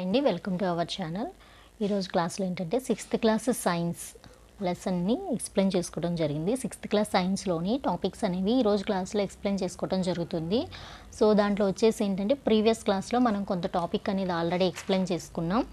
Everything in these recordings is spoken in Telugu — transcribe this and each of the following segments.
హాయ్ అండి వెల్కమ్ టు అవర్ ఛానల్ ఈరోజు క్లాస్లో ఏంటంటే సిక్స్త్ క్లాస్ సైన్స్ లెసన్ని ఎక్స్ప్లెయిన్ చేసుకోవడం జరిగింది. సిక్స్త్ క్లాస్ సైన్స్లోని టాపిక్స్ అనేవి ఈరోజు క్లాస్లో ఎక్స్ప్లెయిన్ చేసుకోవడం జరుగుతుంది. సో దాంట్లో వచ్చేసి ఏంటంటే ప్రీవియస్ క్లాస్లో మనం కొంత టాపిక్ అనేది ఆల్రెడీ ఎక్స్ప్లెయిన్ చేసుకున్నాం.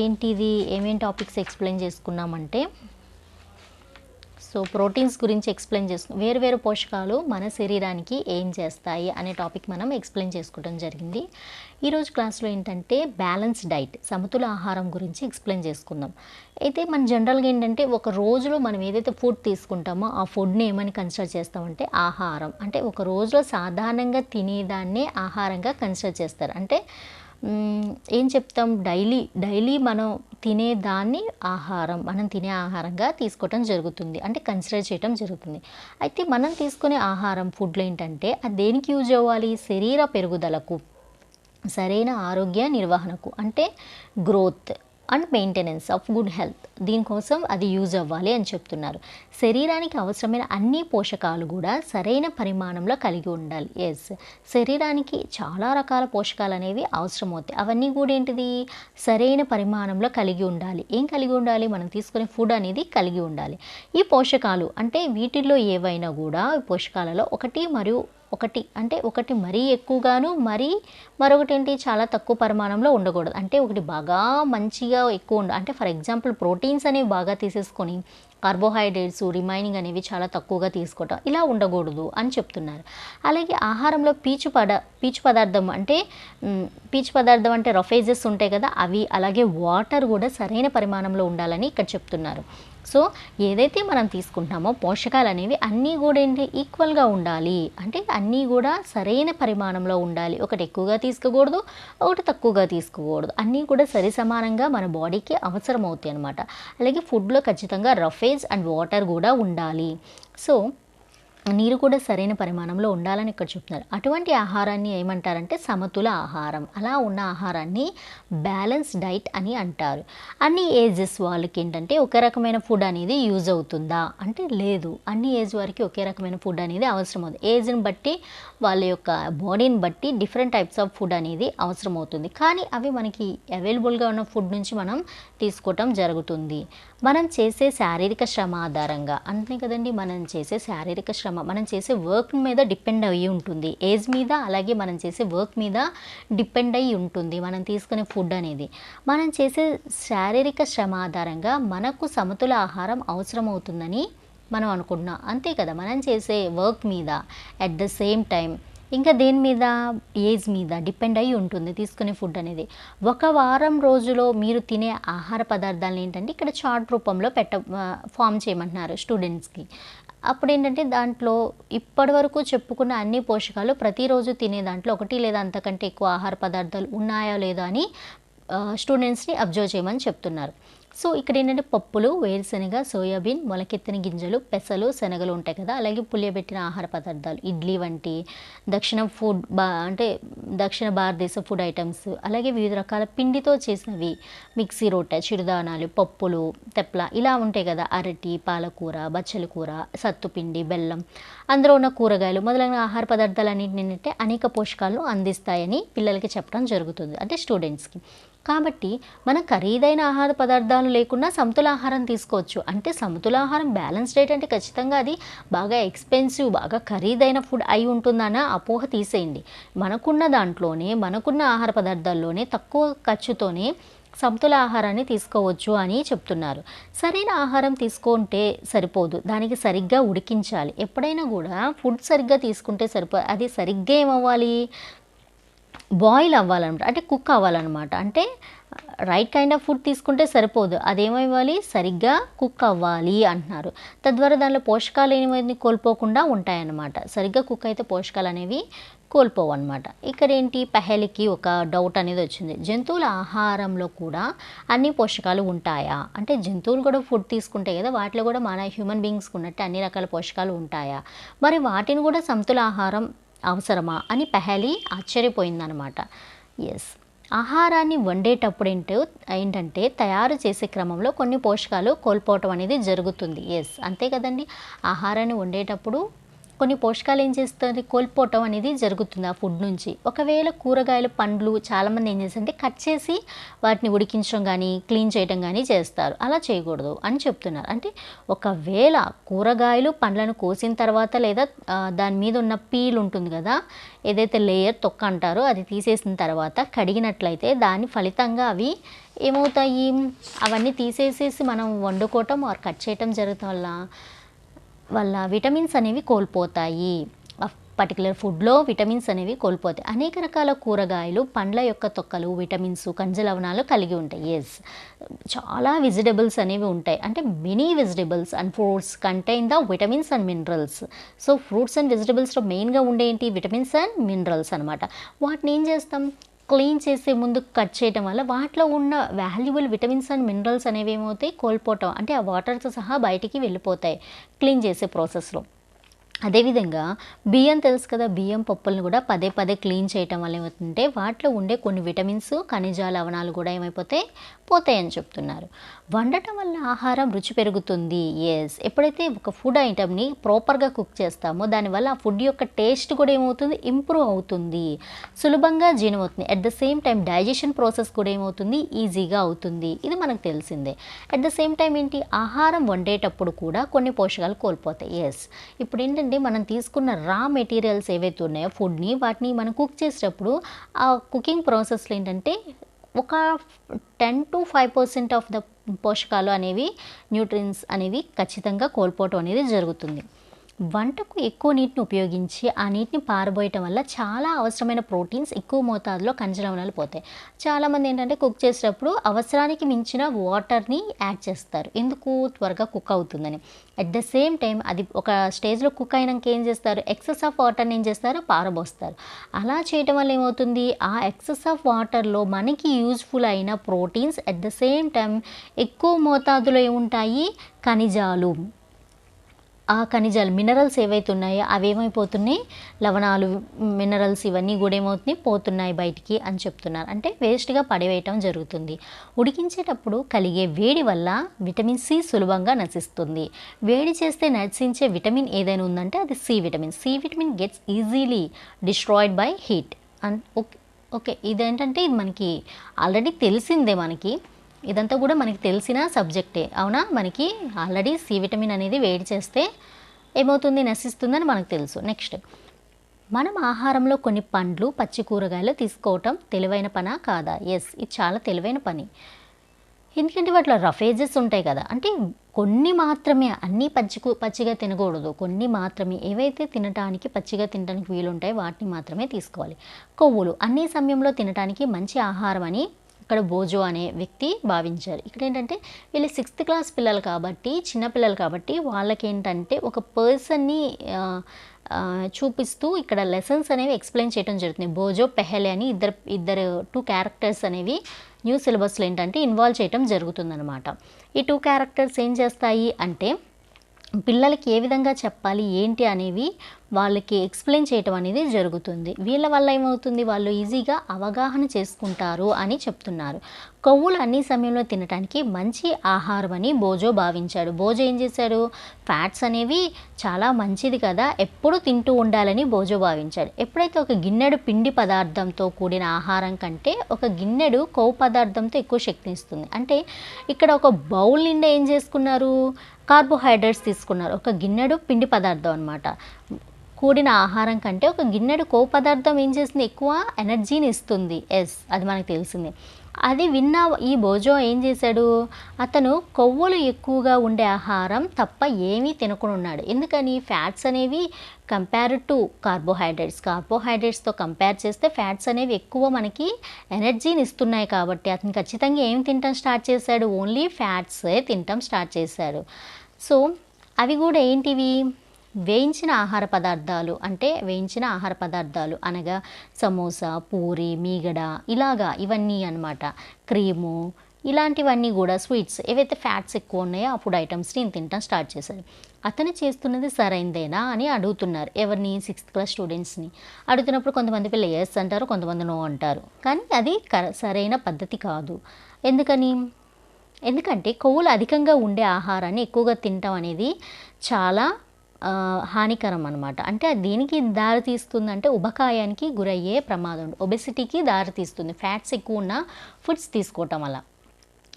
ఏంటిది? ఏమేమి టాపిక్స్ ఎక్స్ప్లెయిన్ చేసుకున్నామంటే సో ప్రోటీన్స్ గురించి ఎక్స్ప్లెయిన్ చేసుకు వేరు వేరు పోషకాలు మన శరీరానికి ఏం చేస్తాయి అనే టాపిక్ మనం ఎక్స్ప్లెయిన్ చేసుకోవడం జరిగింది. ఈరోజు క్లాస్లో ఏంటంటే బ్యాలెన్స్ డైట్ సమతుల ఆహారం గురించి ఎక్స్ప్లెయిన్ చేసుకుందాం. అయితే మన జనరల్గా ఏంటంటే ఒక రోజులో మనం ఏదైతే ఫుడ్ తీసుకుంటామో ఆ ఫుడ్ని ఏమని కన్సిడర్ చేస్తామంటే ఆహారం. అంటే ఒక రోజులో సాధారణంగా తినేదాన్నే ఆహారంగా కన్సిడర్ చేస్తారు. అంటే ఏం చెప్తాం? డైలీ డైలీ మనం తినేదాన్ని ఆహారం మనం తినే ఆహారంగా తీసుకోవటం జరుగుతుంది. అంటే కన్సిడర్ చేయటం జరుగుతుంది. అయితే మనం తీసుకునే ఆహారం ఫుడ్లు ఏంటంటే అది దేనికి యూజ్ అవ్వాలి? శరీర పెరుగుదలకు సరైన ఆరోగ్య నిర్వహణకు అంటే growth. And maintenance of good health. దీనికోసం అది యూజ్ అవ్వాలి అని చెప్తున్నారు. శరీరానికి అవసరమైన అన్ని పోషకాలు కూడా సరైన పరిమాణంలో కలిగి ఉండాలి. ఎస్ శరీరానికి చాలా రకాల పోషకాలు అనేవి అవసరమవుతాయి. అవన్నీ కూడా ఏంటిది? సరైన పరిమాణంలో కలిగి ఉండాలి. ఏం కలిగి ఉండాలి? మనం తీసుకునే ఫుడ్ అనేది కలిగి ఉండాలి. ఈ పోషకాలు అంటే వీటిల్లో ఏవైనా కూడా పోషకాలలో ఒకటి మరియు ఒకటి. అంటే ఒకటి మరీ ఎక్కువగాను మరీ మరొకటి ఏంటి చాలా తక్కువ పరిమాణంలో ఉండకూడదు. అంటే ఒకటి బాగా మంచిగా ఎక్కువ ఉండ అంటే ఫర్ ఎగ్జాంపుల్ ప్రోటీన్స్ అనేవి బాగా తీసేసుకొని కార్బోహైడ్రేట్స్ రిమైనింగ్ అనేవి చాలా తక్కువగా తీసుకోవటం ఇలా ఉండకూడదు అని చెప్తున్నారు. అలాగే ఆహారంలో పీచు పద పీచు పదార్థం అంటే పీచు పదార్థం అంటే రఫేజెస్ ఉంటాయి కదా అవి అలాగే వాటర్ కూడా సరైన పరిమాణంలో ఉండాలని ఇక్కడ చెప్తున్నారు. సో ఏదైతే మనం తీసుకుంటామో పోషకాలు అనేవి అన్నీ కూడా ఏంటి? ఈక్వల్గా ఉండాలి. అంటే అన్నీ కూడా సరైన పరిమాణంలో ఉండాలి. ఒకటి ఎక్కువగా తీసుకోకూడదు ఒకటి తక్కువగా తీసుకోకూడదు. అన్నీ కూడా సరి సమానంగా మన బాడీకి అవసరం అవుతాయి అనమాట అలాగే ఫుడ్లో ఖచ్చితంగా రఫేజ్ అండ్ వాటర్ కూడా ఉండాలి. సో నీరు కూడా సరైన పరిమాణంలో ఉండాలని ఇక్కడ చెప్తున్నారు. అటువంటి ఆహారాన్ని ఏమంటారంటే సమతుల ఆహారం. అలా ఉన్న ఆహారాన్ని బ్యాలెన్స్ డైట్ అని అంటారు. అన్ని ఏజెస్ వాళ్ళకి ఏంటంటే ఒకే రకమైన ఫుడ్ అనేది యూజ్ అవుతుందా? అంటే లేదు. అన్ని ఏజ్ వారికి ఒకే రకమైన ఫుడ్ అనేది అవసరం అవుతుంది. ఏజ్ని బట్టి వాళ్ళ యొక్క బాడీని బట్టి డిఫరెంట్ టైప్స్ ఆఫ్ ఫుడ్ అనేది అవసరం అవుతుంది. కానీ అవి మనకి అవైలబుల్గా ఉన్న ఫుడ్ నుంచి మనం తీసుకోవటం జరుగుతుంది. మనం చేసే శారీరక శ్రమ ఆధారంగా. అంతే కదండి. మనం చేసే శారీరక శ్రమ మనం చేసే వర్క్ మీద డిపెండ్ అయ్యి ఉంటుంది. ఏజ్ మీద అలాగే మనం చేసే వర్క్ మీద డిపెండ్ అయ్యి ఉంటుంది. మనం తీసుకునే ఫుడ్ అనేది. మనం చేసే శారీరక శ్రమ ఆధారంగా మనకు సమతుల ఆహారం అవసరం అవుతుందని మనం అనుకుంటున్నాం. అంతే కదా? మనం చేసే వర్క్ మీద అట్ ద సేమ్ టైం ఇంకా దేని మీద? ఏజ్ మీద డిపెండ్ అయి ఉంటుంది తీసుకునే ఫుడ్ అనేది. ఒక వారం రోజులో మీరు తినే ఆహార పదార్థాలను ఏంటంటే ఇక్కడ చార్ట్ రూపంలో పెట్ట ఫామ్ చేయమంటున్నారు స్టూడెంట్స్కి. అప్పుడు ఏంటంటే దాంట్లో ఇప్పటి వరకు చెప్పుకున్న అన్ని పోషకాలు ప్రతిరోజు తినే దాంట్లో ఒకటి లేదా అంతకంటే ఎక్కువ ఆహార పదార్థాలు ఉన్నాయా లేదా అని స్టూడెంట్స్ని అబ్జర్వ్ చేయమని చెప్తున్నారు. సో ఇక్కడ ఏంటంటే పప్పులు వేరుశనగ సోయాబీన్ మొలకెత్తిన గింజలు పెసలు శనగలు ఉంటాయి కదా. అలాగే పులియబెట్టిన ఆహార పదార్థాలు ఇడ్లీ వంటి దక్షిణ ఫుడ్ బా అంటే దక్షిణ భారతదేశ ఫుడ్ ఐటమ్స్. అలాగే వివిధ రకాల పిండితో చేసినవి మిక్సీ రొట్టె చిరుధానాలు పప్పులు తెప్ల ఇలా ఉంటాయి కదా. అరటి పాలకూర బచ్చల కూర సత్తుపిండి బెల్లం. అందులో ఉన్న కూరగాయలు మొదలైన ఆహార పదార్థాలన్నింటిని ఏంటంటే అనేక పోషకాలను అందిస్తాయని పిల్లలకి చెప్పడం జరుగుతుంది. అంటే స్టూడెంట్స్కి. కాబట్టి మన ఖరీదైన ఆహార పదార్థాలు లేకుండా సమతుల ఆహారం తీసుకోవచ్చు. అంటే సమతుల ఆహారం బ్యాలెన్స్ డైట్ అంటే ఖచ్చితంగా అది బాగా ఎక్స్పెన్సివ్ బాగా ఖరీదైన ఫుడ్ అయి ఉంటుందన్న అపోహ తీసేయండి. మనకున్న దాంట్లోనే మనకున్న ఆహార పదార్థాల్లోనే తక్కువ ఖర్చుతోనే సమతుల ఆహారాన్ని తీసుకోవచ్చు అని చెప్తున్నారు. సరైన ఆహారం తీసుకుంటే సరిపోదు. దానికి సరిగ్గా ఉడికించాలి. ఎప్పుడైనా కూడా ఫుడ్ సరిగ్గా తీసుకుంటే సరిపో అది సరిగ్గా ఏమవ్వాలి? బాయిల్ అవ్వాలన్నమాట అంటే కుక్ అవ్వాలన్నమాట. అంటే రైట్ కైండ్ ఆఫ్ ఫుడ్ తీసుకుంటే సరిపోదు. అదేమవ్వాలి? సరిగ్గా కుక్ అవ్వాలి అంటున్నారు. తద్వారా దానిలో పోషకాలు ఏమైంది కోల్పోకుండా ఉంటాయన్నమాట. సరిగ్గా కుక్ అయితే పోషకాలు అనేవి కోల్పోవన్నమాట. ఇక్కడ ఏంటి? పెహెలికి ఒక డౌట్ అనేది వచ్చింది. జంతువుల ఆహారంలో కూడా అన్ని పోషకాలు ఉంటాయా? అంటే జంతువులు కూడా ఫుడ్ తీసుకుంటాయి కదా వాటిలో కూడా మన హ్యూమన్ బీయింగ్స్కి ఉన్నట్టు అన్ని రకాల పోషకాలు ఉంటాయా? మరి వాటిని కూడా సమతుల ఆహారం అవసరమా అని పెహలి ఆశ్చర్యపోయిందనమాట ఎస్ ఆహారాన్ని వండేటప్పుడు ఏంటో ఏంటంటే తయారు చేసే క్రమంలో కొన్ని పోషకాలు కోల్పోవటం అనేది జరుగుతుంది. ఎస్ అంతే కదండి? ఆహారాన్ని వండేటప్పుడు కొన్ని పోషకాలు ఏం చేస్తుంది? కోల్పోవటం అనేది జరుగుతుంది ఆ ఫుడ్ నుంచి. ఒకవేళ కూరగాయలు పండ్లు చాలామంది ఏం చేస్తారంటే కట్ చేసి వాటిని ఉడికించడం కానీ క్లీన్ చేయడం కానీ చేస్తారు. అలా చేయకూడదు అని చెప్తున్నారు. అంటే ఒకవేళ కూరగాయలు పండ్లను కోసిన తర్వాత లేదా దాని మీద ఉన్న పీల్ ఉంటుంది కదా ఏదైతే లేయర్ తొక్క అంటారో అది తీసేసిన తర్వాత కడిగినట్లయితే దాని ఫలితంగా అవి ఏమవుతాయి? అవన్నీ తీసేసేసి మనం వండుకోవటం ఆర్ కట్ చేయటం జరగటం వల్ల వల్ల విటమిన్స్ అనేవి కోల్పోతాయి. పర్టికులర్ ఫుడ్లో విటమిన్స్ అనేవి కోల్పోతాయి. అనేక రకాల కూరగాయలు పండ్ల యొక్క తొక్కలు విటమిన్స్ ఖనిజలవణాలు కలిగి ఉంటాయి. ఎస్ చాలా వెజిటబుల్స్ అనేవి ఉంటాయి. అంటే many vegetables and fruits contain the vitamins and minerals so fruits and వెజిటబుల్స్లో మెయిన్గా ఉండేంటి విటమిన్స్ అండ్ మినరల్స్ అనమాట వాటిని ఏం చేస్తాం? క్లీన్ చేసే ముందు కట్ చేయటం వల్ల వాటిలో ఉన్న వాల్యుబుల్ విటమిన్స్ అండ్ మినరల్స్ అనేవి ఏమవుతాయి? కోల్పోవటం. అంటే ఆ వాటర్తో సహా బయటికి వెళ్ళిపోతాయి క్లీన్ చేసే ప్రాసెస్లో. అదేవిధంగా బియ్యం తెలుసు కదా బియ్యం పప్పులను కూడా పదే పదే క్లీన్ చేయటం వల్ల ఏమవుతుందంటే వాటిలో ఉండే కొన్ని విటమిన్స్ ఖనిజ లవణాలు కూడా ఏమైపోతాయి? పోతాయని చెప్తున్నారు. వండటం వల్ల ఆహారం రుచి పెరుగుతుంది. ఎస్ ఎప్పుడైతే ఒక ఫుడ్ ఐటమ్ని ప్రాపర్గా కుక్ చేస్తామో దానివల్ల ఆ ఫుడ్ యొక్క టేస్ట్ కూడా ఏమవుతుంది? ఇంప్రూవ్ అవుతుంది. సులభంగా జీర్ణమవుతుంది. At the same time digestion process కూడా ఏమవుతుంది? ఈజీగా అవుతుంది. ఇది మనకు తెలిసిందే. అట్ ద సేమ్ టైం ఏంటి? ఆహారం వండేటప్పుడు కూడా కొన్ని పోషకాలు కోల్పోతాయి. ఎస్ ఇప్పుడు ఏంటంటే మనం తీసుకున్న రా మెటీరియల్స్ ఏవైతే ఉన్నాయో ఫుడ్ని వాటిని మనం కుక్ చేసేటప్పుడు ఆ కుకింగ్ ప్రాసెస్లో ఏంటంటే ఒక ten to five percent of the పోషకాలు అనేవి న్యూట్రియన్స్ అనేవి ఖచ్చితంగా కోల్పోవటం అనేది జరుగుతుంది. వంటకు ఎక్కువ నీటిని ఉపయోగించి ఆ నీటిని పారబోయటం వల్ల చాలా అవసరమైన ప్రోటీన్స్ ఎక్కువ మోతాదులో ఖనిజలవణాలు పోతాయి. చాలామంది ఏంటంటే కుక్ చేసేటప్పుడు అవసరానికి మించిన వాటర్ని యాడ్ చేస్తారు. ఎందుకు? త్వరగా కుక్ అవుతుందని. అట్ ద సేమ్ టైం అది ఒక స్టేజ్లో కుక్ అయినాక ఏం చేస్తారు? ఎక్సెస్ ఆఫ్ వాటర్ని ఏం చేస్తారు? పారబోస్తారు. అలా చేయటం వల్ల ఏమవుతుంది? ఆ ఎక్సెస్ ఆఫ్ వాటర్లో మనకి యూజ్ఫుల్ అయిన proteins at the same time ఎక్కువ మోతాదులో ఏముంటాయి? ఖనిజాలు. ఆ ఖనిజాలు మినరల్స్ ఏవైతే ఉన్నాయో అవి ఏమైపోతున్నాయి లవణాలు మినరల్స్ ఇవన్నీ కూడా ఏమవుతున్నాయి పోతున్నాయి బయటికి అని చెప్తున్నారు. అంటే వేస్ట్గా పడివేయటం జరుగుతుంది. ఉడికించేటప్పుడు కలిగే వేడి వల్ల విటమిన్ సి సులభంగా నశిస్తుంది. వేడి చేస్తే నశించే విటమిన్ ఏదైనా ఉందంటే అది C vitamin C vitamin gets easily destroyed by heat and okay okay. ఇదేంటంటే ఇది మనకి ఆల్రెడీ తెలిసిందే మనకి. ఇదంతా కూడా మనకి తెలిసిన సబ్జెక్టే. అవునా? మనకి ఆల్రెడీ సి విటమిన్ అనేది వేడి చేస్తే ఏమవుతుంది? నశిస్తుందని మనకు తెలుసు. నెక్స్ట్. మనం ఆహారంలో కొన్ని పండ్లు పచ్చి కూరగాయలు తీసుకోవటం తెలివైన పనా కాదా? ఎస్ ఇది చాలా తెలివైన పని. ఎందుకంటే వాటిలో రఫేజెస్ ఉంటాయి కదా. అంటే కొన్ని మాత్రమే అన్నీ పచ్చి పచ్చిగా తినకూడదు. కొన్ని మాత్రమే ఏవైతే తినటానికి పచ్చిగా తినడానికి వీలుంటాయో వాటిని మాత్రమే తీసుకోవాలి. కొవ్వులు అన్ని సమయంలో తినటానికి మంచి ఆహారం అని ఇక్కడ బోజో అనే వ్యక్తి భావించారు. ఇక్కడ ఏంటంటే వీళ్ళు సిక్స్త్ క్లాస్ పిల్లలు కాబట్టి చిన్నపిల్లలు కాబట్టి వాళ్ళకేంటంటే ఒక పర్సన్ని చూపిస్తూ ఇక్కడ లెసన్స్ అనేవి ఎక్స్ప్లెయిన్ చేయడం జరుగుతుంది. బోజో పెహలే అని ఇద్దరు ఇద్దరు టూ క్యారెక్టర్స్ అనేవి న్యూ సిలబస్లో ఏంటంటే ఇన్వాల్వ్ చేయడం జరుగుతుందనమాట ఈ టూ క్యారెక్టర్స్ ఏం చేస్తాయి అంటే పిల్లలకి ఏ విధంగా చెప్పాలి ఏంటి అనేవి వాళ్ళకి ఎక్స్ప్లెయిన్ చేయటం అనేది జరుగుతుంది. వీళ్ళ వల్ల ఏమవుతుంది? వాళ్ళు ఈజీగా అవగాహన చేసుకుంటారు అని చెప్తున్నారు. కొవ్వులు అన్ని సమయంలో తినడానికి మంచి ఆహారం అని బోజో భావించాడు. బోజో ఏం చేశాడు? ఫ్యాట్స్ అనేవి చాలా మంచిది కదా ఎప్పుడు తింటూ ఉండాలని బోజో భావించాడు. ఎప్పుడైతే ఒక గిన్నెడు పిండి పదార్థంతో కూడిన ఆహారం కంటే ఒక గిన్నెడు కొవ్వు పదార్థంతో ఎక్కువ శక్తిని ఇస్తుంది. అంటే ఇక్కడ ఒక బౌల్ నిండా ఏం చేసుకున్నారు? కార్బోహైడ్రేట్స్ తీసుకున్నారు. ఒక గిన్నెడు పిండి పదార్థం అనమాట కూడిన ఆహారం కంటే ఒక గిన్నెడు కో పదార్థం ఏం చేస్తుంది? ఎక్కువ ఎనర్జీని ఇస్తుంది. ఎస్ అది మనకు తెలిసింది. అది విన్న ఈ భోజో ఏం చేశాడు? అతను కొవ్వులు ఎక్కువగా ఉండే ఆహారం తప్ప ఏమీ తినకుండా ఉన్నాడు. ఎందుకని? ఫ్యాట్స్ అనేవి కంపేర్ టు కార్బోహైడ్రేట్స్ కార్బోహైడ్రేట్స్తో కంపేర్ చేస్తే ఫ్యాట్స్ అనేవి ఎక్కువ మనకి ఎనర్జీని ఇస్తున్నాయి కాబట్టి అతను ఖచ్చితంగా ఏం తినటం స్టార్ట్ చేశాడు? ఓన్లీ ఫ్యాట్సే తినటం స్టార్ట్ చేశాడు. సో అవి కూడా ఏంటివి? వేయించిన ఆహార పదార్థాలు అంటే వేయించిన ఆహార పదార్థాలు అనగా సమోసా పూరి మీగడ ఇలాగా ఇవన్నీ అన్నమాట. క్రీము ఇలాంటివన్నీ కూడా స్వీట్స్ ఏవైతే ఫ్యాట్స్ ఎక్కువ ఉన్నాయో ఆ ఫుడ్ ఐటమ్స్ని నేను తింటాం స్టార్ట్ చేశారు అతను చేస్తున్నది సరైందేనా అని అడుగుతున్నారు ఎవరిని? సిక్స్త్ క్లాస్ స్టూడెంట్స్ని అడుగుతున్నప్పుడు కొంతమంది పిల్లలు ఎస్ అంటారు కొంతమంది నో అంటారు. కానీ అది కర సరైన పద్ధతి కాదు. ఎందుకని? ఎందుకంటే కొవ్వులు అధికంగా ఉండే ఆహారాన్ని ఎక్కువగా తినటం అనేది చాలా హానికరం అనమాట అంటే దేనికి దారి తీస్తుందంటే ఉబకాయానికి గురయ్యే ప్రమాదం ఒబెసిటీకి దారి తీస్తుంది. ఫ్యాట్స్ ఎక్కువ ఉన్న ఫుడ్స్ తీసుకోవటం వల్ల.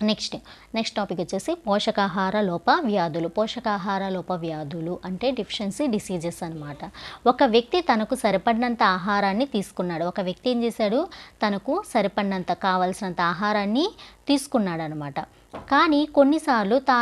నెక్స్ట్ నెక్స్ట్ టాపిక్ వచ్చేసి పోషకాహార లోప వ్యాధులు. పోషకాహార లోప వ్యాధులు అంటే డిఫిషియన్సీ డిసీజెస్ అనమాట ఒక వ్యక్తి తనకు సరిపడినంత ఆహారాన్ని తీసుకున్నాడు. ఒక వ్యక్తి ఏం చేశాడు? తనకు సరిపడినంత కావాల్సినంత ఆహారాన్ని తీసుకున్నాడు అనమాట కానీ కొన్నిసార్లు తా